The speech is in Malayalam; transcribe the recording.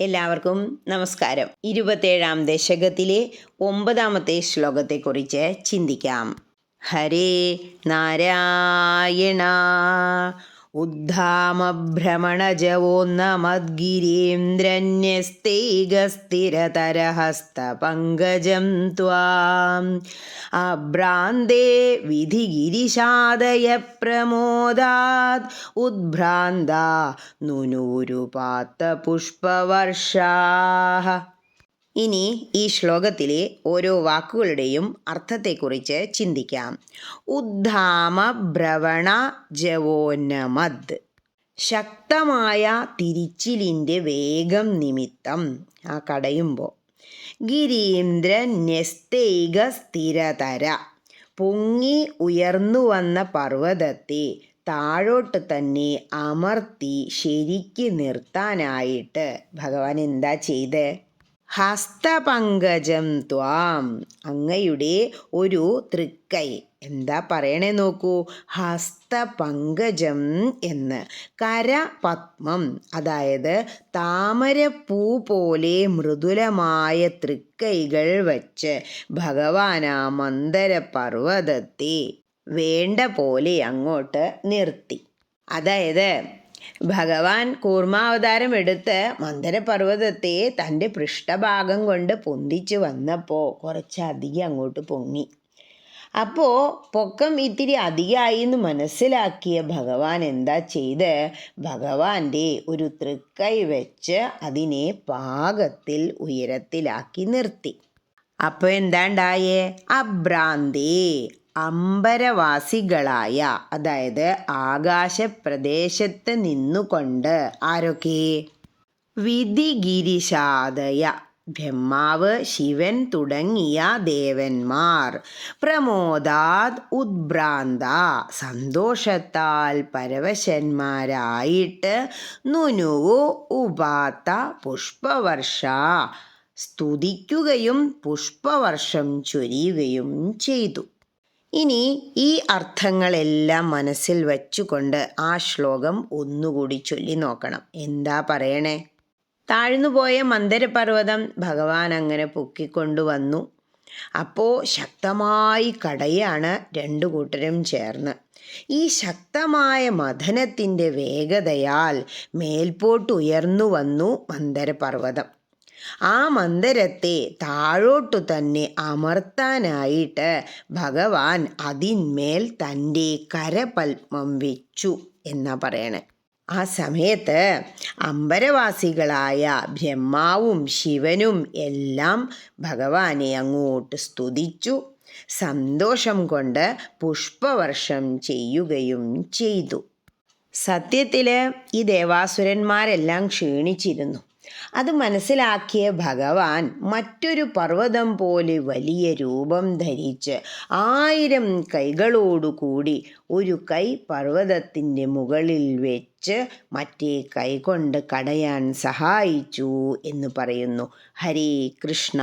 എല്ലാവർക്കും നമസ്കാരം. ഇരുപത്തേഴാം ദശകത്തിലെ ഒമ്പതാമത്തെ ശ്ലോകത്തെക്കുറിച്ച് ചിന്തിക്കാം. ഹരേ നാരായണ. ഉദ്ധാമഭ്രമണജവോന്നമദ്ഗിരീന്ദ്രന്യസ്തൈകസ്ഥിരതരഹസ്തപങ്കജം ത്വാം. അഭ്രാന്തേ വിധിഗിരിശാദയ പ്രമോദാത്. ഉദ്ഭ്രാന്ത നുനൂരുപാത്ത പുഷ്പവർഷാः ഇനി ഈ ശ്ലോകത്തിലെ ഓരോ വാക്കുകളുടെയും അർത്ഥത്തെക്കുറിച്ച് ചിന്തിക്കാം. ഉദ്ധാമ ഭ്രവണ ജവോന്നമദ്. ശക്തമായ തിരിച്ചിലിന്റെ വേഗം നിമിത്തം ആ കടയുമ്പോൾ ഗിരീന്ദ്ര നെസ്തൈക സ്ഥിരതര. പൊങ്ങി ഉയർന്നു വന്ന പർവതത്തെ താഴോട്ട് തന്നെ അമർത്തി ശരിക്ക് നിർത്താനായിട്ട് ഭഗവാൻ എന്താ ചെയ്ത്? ഹസ്തപങ്കജം ത്വാം. അങ്ങയുടെ ഒരു തൃക്കൈ. എന്താ പറയണേ നോക്കൂ? ഹസ്തപങ്കജം എന്ന്. കരപത്മം. അതായത് താമരപ്പൂ പോലെ മൃദുലമായ തൃക്കൈകൾ വച്ച് ഭഗവാനാ മന്ദരപർവതത്തെ മന്ദര പർവതത്തെ വേണ്ട പോലെ അങ്ങോട്ട് നിർത്തി. അതായത് ഭഗവാൻ കൂർമാവതാരം എടുത്ത് മന്ദരപർവതത്തെ തന്റെ പൃഷ്ഠഭാഗം കൊണ്ട് പൊന്തിച്ചു വന്നപ്പോൾ കുറച്ചധികം അങ്ങോട്ട് പൊങ്ങി. അപ്പോൾ പൊക്കം ഇത്തിരി അധികമായി എന്ന് മനസ്സിലാക്കിയ ഭഗവാൻ എന്താ ചെയ്ത്? ഭഗവാന്റെ ഒരു തൃക്കൈ വെച്ച് അതിനെ പാകത്തിൽ ഉയരത്തിലാക്കി നിർത്തി. അപ്പോൾ എന്താണ്ടായേ അഭ്രാന്തേ അമ്പരവാസികളായ അതായത് ആകാശപ്രദേശത്ത് നിന്നുകൊണ്ട് ആരൊക്കെ? വിധിഗിരിശാദയ ബ്രഹ്മാവ് ശിവൻ തുടങ്ങിയ ദേവന്മാർ. പ്രമോദാത് ഉദ്ഭ്രാന്ത സന്തോഷത്താൽ പരവശന്മാരായിട്ട് നുനുവു ഉപാത്ത പുഷ്പവർഷ. സ്തുതിക്കുകയും പുഷ്പവർഷം ചൊരിയുകയും ചെയ്തു. ഇനി ഈ അർത്ഥങ്ങളെല്ലാം മനസ്സിൽ വച്ചുകൊണ്ട് ആ ശ്ലോകം ഒന്നുകൂടി ചൊല്ലി നോക്കണം. എന്താ പറയണേ? താഴ്ന്നുപോയ മന്ദരപർവതം ഭഗവാൻ അങ്ങനെ പൊക്കിക്കൊണ്ടുവന്നു അപ്പോൾ ശക്തമായി കടയാണ് രണ്ടു കൂട്ടരും ചേർന്ന്. ഈ ശക്തമായ മഥനത്തിന്റെ വേഗതയാൽ മേൽപോട്ടുയർന്നു വന്നു മന്ദരപർവതം. ആ മന്ദിരത്തെ താഴോട്ടു തന്നെ അമർത്താനായിട്ട് ഭഗവാൻ അതിന്മേൽ തന്റെ കരപത്മം വെച്ചു എന്നാ പറയണേ. ആ സമയത്ത് അമ്പരവാസികളായ ബ്രഹ്മാവും ശിവനും എല്ലാം ഭഗവാനെ അങ്ങോട്ട് സ്തുതിച്ചു. സന്തോഷം കൊണ്ട് പുഷ്പവർഷം ചെയ്യുകയും ചെയ്തു. സത്യത്തിൽ ഈ ദേവാസുരന്മാരെല്ലാം ക്ഷീണിച്ചിരുന്നു. അത് മനസ്സിലാക്കിയ ഭഗവാൻ മറ്റൊരു പർവതം പോലെ വലിയ രൂപം ധരിച്ച് ആയിരം കൈകളോടുകൂടി ഒരു കൈ പർവതത്തിന്റെ മുകളിൽ വെച്ച് മറ്റേ കൈ കൊണ്ട് കടയാൻ സഹായിച്ചു എന്ന് പറയുന്നു. ഹരേ കൃഷ്ണ.